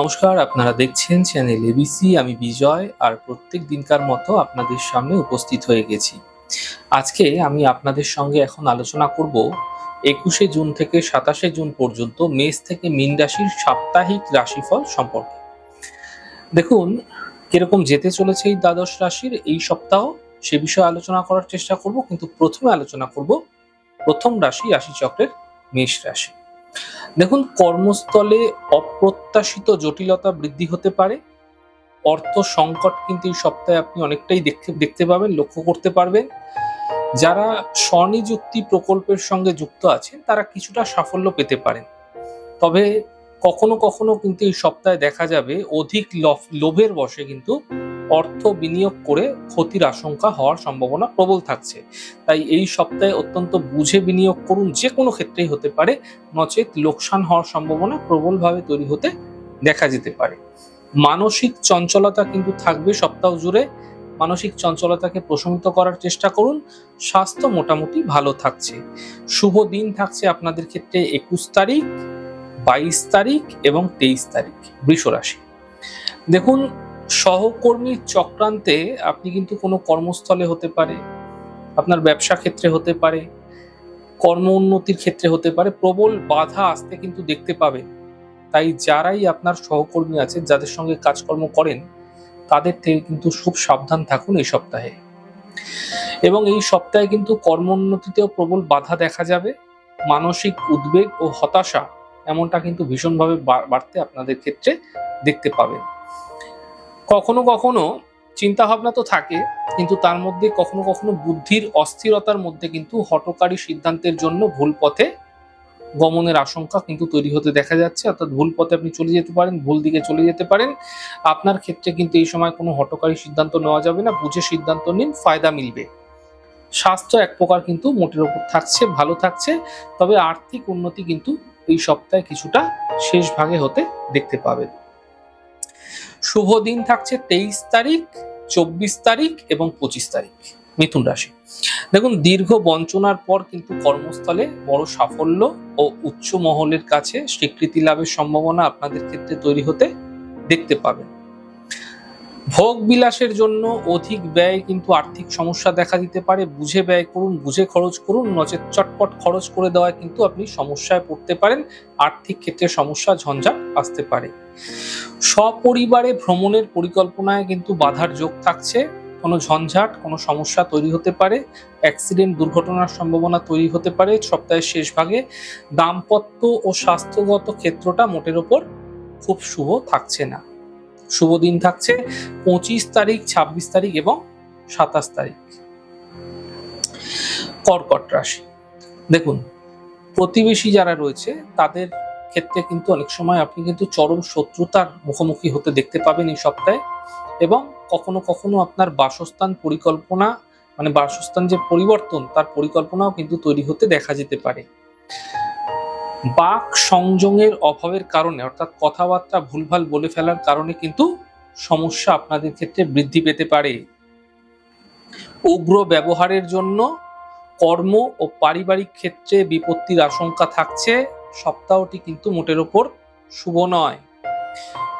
নমস্কার, আপনারা দেখছেন চ্যানেল এবিসি আমি বিজয় আর প্রত্যেক দিনকার মতো আপনাদের সামনে উপস্থিত হয়ে গেছি। আজকে আমি আপনাদের সঙ্গে এখন আলোচনা করব একুশে জুন থেকে সাতাশে জুন পর্যন্ত মেষ থেকে মীন রাশির সাপ্তাহিক রাশিফল সম্পর্কে। দেখুন, কীরকম যেতে চলেছে এই দ্বাদশ রাশির এই সপ্তাহ, সে বিষয়ে আলোচনা করার চেষ্টা করব, কিন্তু প্রথমে আলোচনা করব প্রথম রাশি রাশিচক্রের মেষ রাশি। দেখুন, কর্মস্থলে অপ্রত্যাশিত জটিলতা বৃদ্ধি হতে পারে। অর্থ সংকট কিন্তু এই সপ্তাহে আপনি অনেকটাই দেখতে দেখতে পাবেন, লক্ষ্য করতে পারবেন। যারা স্বনিযুক্তি প্রকল্পের সঙ্গে যুক্ত আছেন, তারা কিছুটা সাফল্য পেতে পারেন। তবে কখনো কখনো কিন্তু এই সপ্তাহে দেখা যাবে অধিক লোভের বশে কিন্তু অর্থ বিনিয়োগ করে ক্ষতির আশঙ্কা হওয়ার সম্ভাবনা প্রবল থাকছে। তাই এই সপ্তাহে অত্যন্ত বুঝে বিনিয়োগ করুন যে কোনো ক্ষেত্রেই হতে পারে, নচেত লোকসান হওয়ার সম্ভাবনা প্রবলভাবে তৈরি হতে দেখা যেতে পারে। মানসিক চঞ্চলতা কিন্তু থাকবে সপ্তাহ জুড়ে। মানসিক চঞ্চলতাকে প্রশমিত করার চেষ্টা করুন। স্বাস্থ্য মোটামুটি ভালো থাকছে। শুভ দিন থাকছে আপনাদের ক্ষেত্রে একুশ তারিখ। বাইশ তারিখ এবং তেইশ তারিখ বৃষ রাশি। দেখুন সহকর্মীর চক্রান্তে আপনি কিন্তু কোনো কর্মস্থলে হতে পারে, আপনার ব্যবসা ক্ষেত্রে হতে পারে, কর্ম উন্নতির ক্ষেত্রে হতে পারে, প্রবল বাধা আসতে কিন্তু দেখতে পাবেন। তাই যারাই আপনার সহকর্মী আছেন যাদের সঙ্গে কাজকর্ম করেন, তাদের থেকে কিন্তু খুব সাবধান থাকুন এই সপ্তাহে। এবং এই সপ্তাহে কিন্তু কর্ম উন্নতিতেও প্রবল বাধা দেখা যাবে, মানসিক উদ্বেগ ও হতাশা এমনটা কিন্তু ভীষণভাবে বাড়তে আপনাদের ক্ষেত্রে দেখতে পাবেন। কখনো কখনো চিন্তা ভাবনা তো থাকে, কিন্তু তার মধ্যে কখনো কখনো বুদ্ধির অস্থিরতার মধ্যে কিন্তু হটকারী সিদ্ধান্তের জন্য ভুল পথে গমনের আশঙ্কা কিন্তু তৈরি হতে দেখা যাচ্ছে। অর্থাৎ ভুল পথে আপনি চলে যেতে পারেন, ভুল দিকে চলে যেতে পারেন। আপনার ক্ষেত্রে কিন্তু এই সময় কোনো হটকারী সিদ্ধান্ত নেওয়া যাবে না। বুঝে সিদ্ধান্ত নিন, ফায়দা মিলবে। স্বাস্থ্য এক প্রকার কিন্তু মোটের ওপর থাকছে, ভালো থাকছে। তবে আর্থিক উন্নতি কিন্তু এই সপ্তাহে কিছুটা শেষ ভাগে হতে দেখতে পাবেন। শুভ দিন থাকছে তেইশ তারিখ, চব্বিশ তারিখ এবং পঁচিশ তারিখ, মিথুন রাশি। দেখুন, দীর্ঘ বঞ্চনার পর কিন্তু কর্মস্থলে বড় সাফল্য ও উচ্চ মহলের কাছে স্বীকৃতি লাভের সম্ভাবনা আপনাদের ক্ষেত্রে তৈরি হতে দেখতে পাবেন। ভোগ বিলাসের জন্য অধিক ব্যয় কিন্তু আর্থিক সমস্যা দেখা দিতে পারে। বুঝে ব্যয় করুন, বুঝে খরচ করুন, নচেত চটপট খরচ করে দেওয়ায় কিন্তু আপনি সমস্যায় পড়তে পারেন। আর্থিক ক্ষেত্রে সমস্যা ঝঞ্ঝাট আসতে পারে। সপরিবারে ভ্রমণের পরিকল্পনায় কিন্তু বাধার যোগ থাকছে। কোনো ঝঞ্ঝাট, কোনো সমস্যা তৈরি হতে পারে। অ্যাক্সিডেন্ট, দুর্ঘটনার সম্ভাবনা তৈরি হতে পারে। সপ্তাহের শেষ ভাগে দাম্পত্য ও স্বাস্থ্যগত ক্ষেত্রটা মোটের ওপর খুব শুভ থাকছে না। শুভ দিন থাকছে। পঁচিশ তারিখ, ছাব্বিশ তারিখ এবং সাতাশ তারিখ। কর্কট রাশি। দেখুন, প্রতিবেশী যারা রয়েছে, তাদের ক্ষেত্রে কিন্তু অনেক সময় আপনি কিন্তু চরম শত্রুতার মুখোমুখি হতে দেখতে পাবেন এই সপ্তাহে এবং কখনো কখনো আপনার বাসস্থান পরিকল্পনা মানে বাসস্থান যে পরিবর্তন, তার পরিকল্পনাও কিন্তু তৈরি হতে দেখা যেতে পারে। বাক সংযমের অভাবের কারণে, অর্থাৎ কথাবার্তা ভুলভাল বলে ফেলার কারণে কিন্তু সমস্যা আপনাদের ক্ষেত্রে বৃদ্ধি পেতে পারে। উগ্র ব্যবহারের জন্য কর্ম ও পারিবারিক ক্ষেত্রে বিপত্তির আশঙ্কা থাকছে, সপ্তাহটি কিন্তু মোটের ওপর শুভ নয়।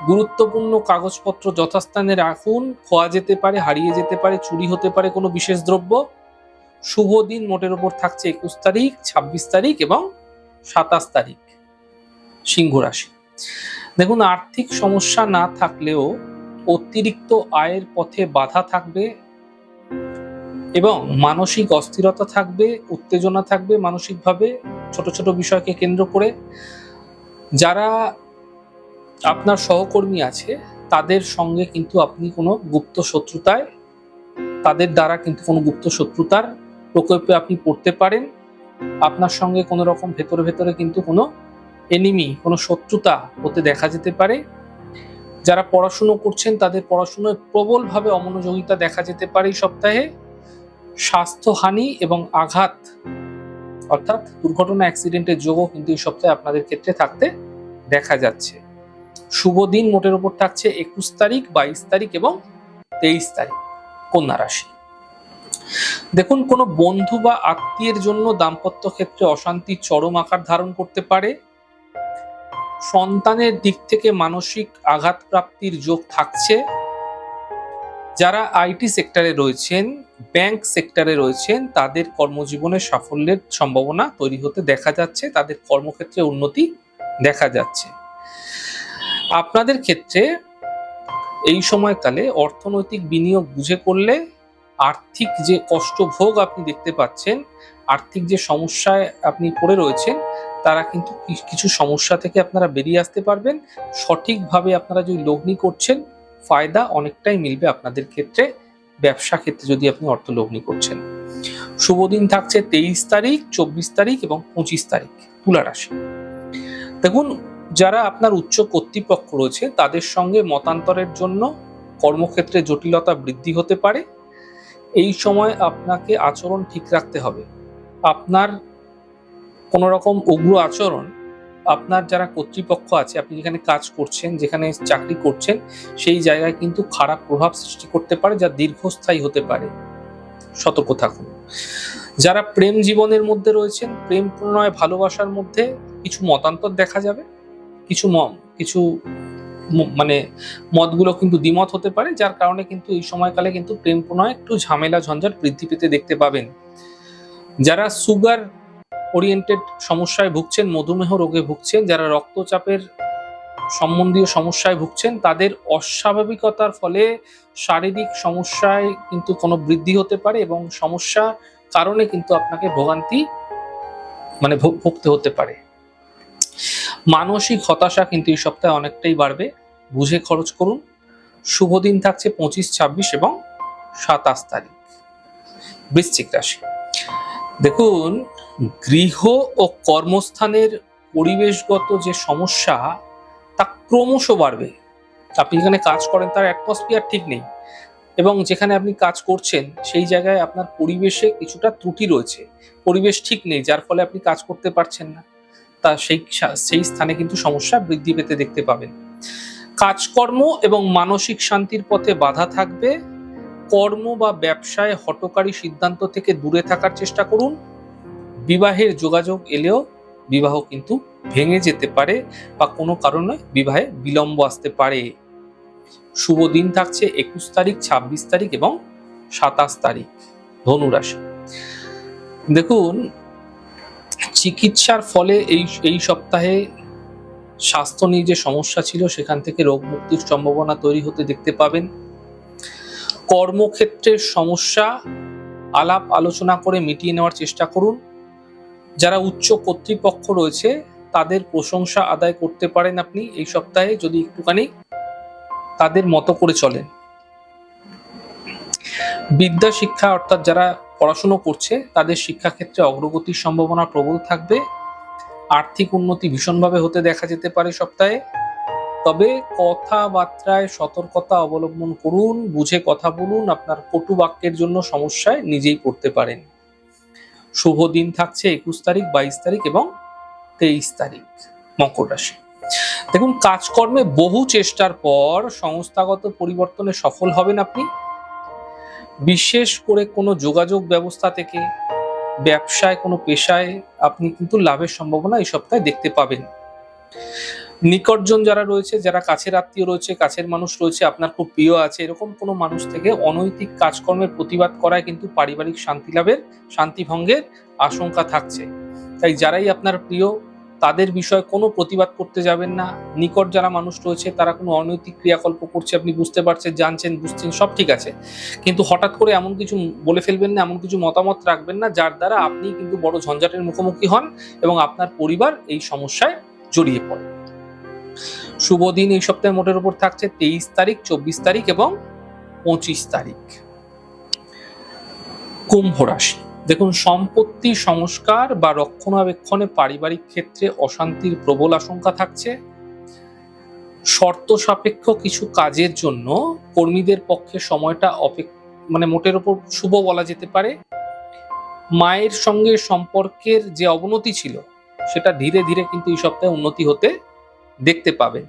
গুরুত্বপূর্ণ কাগজপত্র যথাস্থানে রাখুন, খোয়া যেতে পারে, হারিয়ে যেতে পারে, চুরি হতে পারে কোনো বিশেষ দ্রব্য। শুভ দিন মোটের ওপর থাকছে একুশ তারিখ, ছাব্বিশ তারিখ এবং সাতাশ তারিখ, সিংহ রাশি। দেখুন, আর্থিক সমস্যা না থাকলেও অতিরিক্ত আয়ের পথে বাধা থাকবে এবং মানসিক অস্থিরতা থাকবে, উত্তেজনা থাকবে মানসিকভাবে ছোট ছোট বিষয়কে কেন্দ্র করে। যারা আপনার সহকর্মী আছে, তাদের সঙ্গে কিন্তু আপনি কোনো গুপ্ত শত্রুতায়, তাদের দ্বারা কিন্তু কোনো গুপ্ত শত্রুতার প্রকল্পে আপনি পড়তে পারেন। আপনার সঙ্গে কোনো রকম ভেতরে ভেতরে কিন্তু কোনো এনিমি কোনো শত্রুতা হতে দেখা যেতে পারে। যারা পড়াশুনো করছেন, তাদের পড়াশুনোয় প্রবলভাবে অমনোযোগিতা দেখা যেতে পারে এই সপ্তাহে। স্বাস্থ্যহানি এবং আঘাত, অর্থাৎ দুর্ঘটনা অ্যাক্সিডেন্টের যোগও কিন্তু এই সপ্তাহে আপনাদের ক্ষেত্রে থাকতে দেখা যাচ্ছে। শুভ দিন মোটের উপর থাকছে একুশ তারিখ, বাইশ তারিখ এবং তেইশ তারিখ। কন্যা রাশি। দেখুন, কোনো বন্ধু বা আত্মীয়ের জন্য দাম্পত্য ক্ষেত্রে অশান্তি চরম আকার ধারণ করতে পারে। সন্তানের দিক থেকে মানসিক আঘাত প্রাপ্তির যোগ থাকছে। যারা আইটি সেক্টরে রয়েছেন, ব্যাংক সেক্টরে রয়েছেন, তাদের কর্মজীবনে সাফল্যের সম্ভাবনা তৈরি হতে দেখা যাচ্ছে, তাদের কর্মক্ষেত্রে উন্নতি দেখা যাচ্ছে। আপনাদের ক্ষেত্রে এই সময়কালে অর্থনৈতিক বিনিয়োগ বুঝে করলে আর্থিক যে কষ্টভোগ আপনি দেখতে পাচ্ছেন, আর্থিক যে সমস্যায় আপনি পড়ে রয়েছেন, তারা কিন্তু কিছু সমস্যা থেকে আপনারা বেরিয়ে আসতে পারবেন। সঠিকভাবে আপনারা যদি লগ্নি করছেন, ফায়দা অনেকটাই মিলবে আপনাদের ক্ষেত্রে, ব্যবসা ক্ষেত্রে যদি আপনি অর্থ লগ্নি করছেন। শুভ দিন থাকছে তেইশ তারিখ, চব্বিশ তারিখ এবং পঁচিশ তারিখ, তুলা রাশি। দেখুন, যারা আপনার উচ্চ কর্তৃপক্ষ রয়েছে, তাদের সঙ্গে মতান্তরের জন্য কর্মক্ষেত্রে জটিলতা বৃদ্ধি হতে পারে। এই সময় আপনাকে আচরণ ঠিক রাখতে হবে। আপনার কোনো রকম উগ্র আচরণ, আপনার যারা কর্তৃপক্ষ আছে, আপনি যেখানে কাজ করছেন, যেখানে চাকরি করছেন, সেই জায়গায় কিন্তু খারাপ প্রভাব সৃষ্টি করতে পারে, যা দীর্ঘস্থায়ী হতে পারে। সতর্ক থাকুন। যারা প্রেম জীবনের মধ্যে রয়েছেন প্রেম প্রণয় ভালোবাসার মধ্যে কিছু মতান্তর দেখা যাবে, কিছু মম, কিছু মানে মতগুলো কিন্তু দ্বিমত হতে পারে, যার কারণে কিন্তু এই সময়কালে কিন্তু প্রেম প্রণয় একটু ঝামেলা ঝঞ্ঝাট বৃদ্ধি পেতে দেখতে পাবেন। যারা সুগার ওরিয়েন্টেড সমস্যায় ভুগছেন, মধুমেহ রোগে ভুগছেন, যারা রক্তচাপের সম্বন্ধীয় সমস্যায় ভুগছেন, তাদের অস্বাভাবিকতার ফলে শারীরিক সমস্যায় কিন্তু কোনো বৃদ্ধি হতে পারে এবং সমস্যা কারণে কিন্তু আপনাকে ভোগান্তি মানে ভোগ- ভুগতে হতে পারে। মানসিক হতাশা কিন্তু এই সপ্তাহে অনেকটাই বাড়বে। বুঝে খরচ করুন। শুভ দিন থাকছে পঁচিশ, ছাব্বিশ এবং সাতাশ তারিখ। বৃশ্চিক রাশি। দেখুন, গৃহ ও কর্মস্থানের পরিবেশগত যে সমস্যা, তা ক্রমশ বাড়বে। আপনি যেখানে কাজ করেন, তার অ্যাটমসফিয়ার ঠিক নেই। এবং যেখানে আপনি কাজ করছেন, সেই জায়গায় আপনার পরিবেশে কিছুটা ত্রুটি রয়েছে। পরিবেশ ঠিক নেই, যার ফলে আপনি কাজ করতে পারছেন না। তা সেই সেই স্থানে কিন্তু সমস্যা বৃদ্ধি পেতে দেখতে পাবেন। কাজকর্ম এবং মানসিক শান্তির পথে বাধা থাকবে। কর্ম বা ব্যবসায় হটকারী সিদ্ধান্ত থেকে দূরে থাকার চেষ্টা করুন। বিবাহের যোগাযোগ এলেও বিবাহ কিন্তু ভেঙে যেতে পারে বা কোনো কারণে বিবাহে বিলম্ব আসতে পারে। শুভ দিন থাকছে একুশ তারিখ, ছাব্বিশ তারিখ এবং সাতাশ তারিখ। ধনুরাশি। দেখুন, চিকিৎসার ফলে এই এই সপ্তাহে স্বাস্থ্য নিয়ে যে সমস্যা ছিল, সেখান থেকে রোগ মুক্তির সম্ভাবনা তৈরি হতে দেখতে পাবেন। কর্মক্ষেত্রের সমস্যা, আলাপ আলোচনা করে মিটিয়ে নেওয়ার চেষ্টা করুন। যারা উচ্চ কর্তৃপক্ষ রয়েছে, তাদের প্রশংসা আদায় করতে পারেন আপনি এই সপ্তাহে যদি একটুখানি তাদের মতো করে চলেন। বিদ্যা শিক্ষা অর্থাৎ যারা পড়াশুনো করছে, তাদের শিক্ষাক্ষেত্রে অগ্রগতির সম্ভাবনা প্রবল থাকবে। আর্থিক উন্নতি ভীষণভাবে হতে দেখা যেতে পারে সপ্তাহে। তবে কথাবার্তায় সতর্কতা অবলম্বন করুন, বুঝে কথা বলুন, আপনার কটু বাক্যের জন্য সমস্যায় নিজেই পড়তে পারেন। শুভ দিন থাকছে একুশ তারিখ, বাইশ তারিখ এবং তেইশ তারিখ, মকর রাশি। দেখুন, কাজকর্মে বহু চেষ্টার পর সংস্থাগত পরিবর্তনে সফল হবেন আপনি। বিশেষ করে কোনো যোগাযোগ ব্যবস্থা থেকে ব্যবসায় কোনো পেশায় আপনি কিন্তু লাভের সম্ভাবনা এই সপ্তাহে দেখতে পাবেন। নিকটজন যারা রয়েছে, যারা কাছের আত্মীয় রয়েছে, কাছের মানুষ রয়েছে, আপনার খুব প্রিয় আছে, এরকম কোনো মানুষ থেকে অনৈতিক কাজকর্মের প্রতিবাদ করায় কিন্তু পারিবারিক শান্তি লাভের, শান্তি ভঙ্গের আশঙ্কা থাকছে। তাই যারাই আপনার প্রিয় তাদের বিষয়ে কোনো প্রতিবাদ করতে যাবেন না। নিকট যারা মানুষ রয়েছে, তারা কোনো অনৈতিক ক্রিয়াকল্প করছে, আপনি বুঝতে পারছেন, জানছেন, বুঝছেন, সব ঠিক আছে। কিন্তু হঠাৎ করে এমন কিছু বলে ফেলবেন না, এমন কিছু মতামত রাখবেন না, যার দ্বারা আপনি কিন্তু বড় ঝঞ্ঝাটের মুখোমুখি হন এবং আপনার পরিবার এই সমস্যায় জড়িয়ে পড়ে। শুভ দিন এই সপ্তাহে মোটের উপর থাকছে তেইশ তারিখ, চব্বিশ তারিখ এবং পঁচিশ তারিখ। কুম্ভ রাশি। দেখুন, সম্পত্তি সংস্কার বা রক্ষণাবেক্ষণে পারিবারিক ক্ষেত্রে অশান্তির প্রবল আশঙ্কা থাকছে। শর্ত সাপেক্ষ কিছু কাজের জন্য কর্মীদের পক্ষে সময়টা অপেক মানে মোটের ওপর শুভ বলা যেতে পারে। মায়ের সঙ্গে সম্পর্কের যে অবনতি ছিল, সেটা ধীরে ধীরে কিন্তু এই সপ্তাহে উন্নতি হতে দেখতে পাবেন।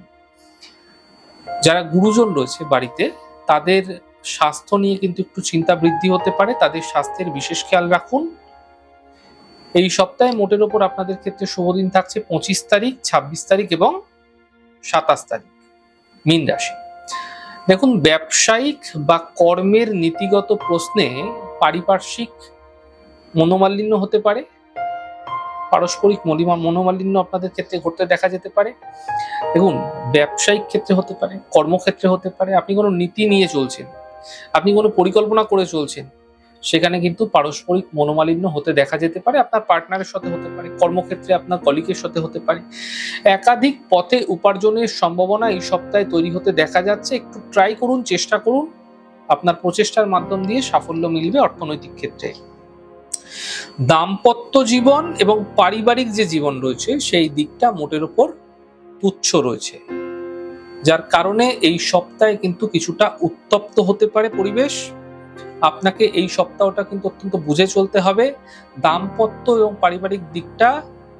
যারা গুরুজন রয়েছে বাড়িতে, তাদের স্বাস্থ্য নিয়ে কিন্তু একটু চিন্তা বৃদ্ধি হতে পারে। তাদের স্বাস্থ্যের বিশেষ খেয়াল রাখুন। এই সপ্তাহে মোটের ওপর আপনাদের ক্ষেত্রে শুভ দিন থাকছে পঁচিশ তারিখ, ছাব্বিশ তারিখ এবং সাতাশ তারিখ, মীন রাশি। দেখুন, ব্যবসায়িক বা কর্মের নীতিগত প্রশ্নে পারিপার্শ্বিক মনোমালিন্য হতে পারে। পারস্পরিক মনোমালিন্য আপনাদের ক্ষেত্রে ঘটতে দেখা যেতে পারে। দেখুন, ব্যবসায়িক ক্ষেত্রে হতে পারে, কর্মক্ষেত্রে হতে পারে। আপনি কোনো নীতি নিয়ে চলছেন আপনি কোনো পরিকল্পনা করে চলছেন, সেখানে কিন্তু পারস্পরিক মনোমালিন্য হতে দেখা যেতে পারে, আপনার পার্টনারের সাথে হতে পারে, কর্মক্ষেত্রে আপনার কলিগের সাথে হতে পারে। একাধিক পথে উপার্জনের সম্ভাবনা এই সপ্তাহে তৈরি হতে দেখা যাচ্ছে, একটু ট্রাই করুন, চেষ্টা করুন, আপনার প্রচেষ্টার মাধ্যম দিয়ে সাফল্য মিলবে অর্থনৈতিক ক্ষেত্রে। দাম্পত্য জীবন এবং পারিবারিক যে জীবন রয়েছে, সেই দিকটা মোটের ওপর তুচ্ছ রয়েছে। যার কারণে এই সপ্তাহে কিন্তু কিছুটা উত্তপ্ত হতে পারে পরিবেশ। আপনাকে এই সপ্তাহটা কিন্তু অত্যন্ত বুঝে চলতে হবে। দাম্পত্য এবং পারিবারিক দিকটা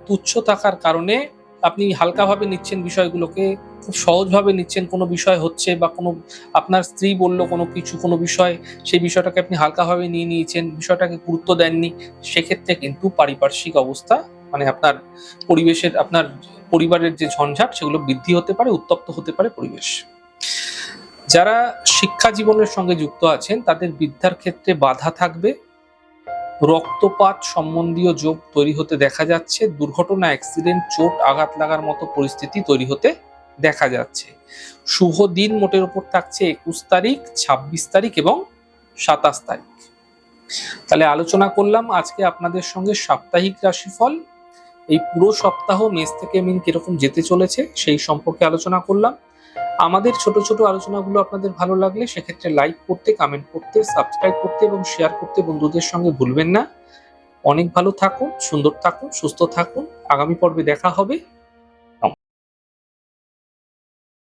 তুচ্ছ থাকার কারণে আপনি হালকাভাবে নিচ্ছেন বিষয়গুলোকে, খুব সহজভাবে নিচ্ছেন কোনো বিষয় হচ্ছে বা কোনো আপনার স্ত্রী বলল কোনো কিছু, কোনো বিষয়, সেই বিষয়টাকে আপনি হালকাভাবে নিয়ে নিয়েছেন, বিষয়টাকে গুরুত্ব দেননি, সেক্ষেত্রে কিন্তু পারিপার্শ্বিক অবস্থা মানে আপনার পরিবেশের, আপনার পরিবারের যে ঝঞ্ঝাট, সেগুলো বৃদ্ধি হতে পারে, উত্তপ্ত হতে পারে পরিবেশ। যারা শিক্ষা জীবনের সঙ্গে যুক্ত আছেন, তাদের বিদ্যার ক্ষেত্রে বাধা থাকবে। রক্তপাত সম্বন্ধীয় যোগ তৈরি হতে দেখা যাচ্ছে। দুর্ঘটনা, অ্যাক্সিডেন্ট, চোট, আঘাত লাগার মতো পরিস্থিতি তৈরি হতে দেখা যাচ্ছে। শুভ দিন মোটের উপর থাকছে একুশ তারিখ, ছাব্বিশ তারিখ এবং সাতাশ তারিখ। তাহলে আলোচনা করলাম আজকে আপনাদের সঙ্গে সাপ্তাহিক রাশিফল। এই পুরো সপ্তাহ মেষ থেকে মিন কীরকম যেতে চলেছে সেই সম্পর্কে আলোচনা করলাম। আমাদের ছোট ছোট আলোচনাগুলো আপনাদের ভালো লাগলে সেক্ষেত্রে লাইক করতে কমেন্ট করতে সাবস্ক্রাইব করতে এবং শেয়ার করতে বন্ধুদের সঙ্গে ভুলবেন না। অনেক ভালো থাকুন, সুন্দর থাকুন, সুস্থ থাকুন। আগামী পর্বে দেখা হবে।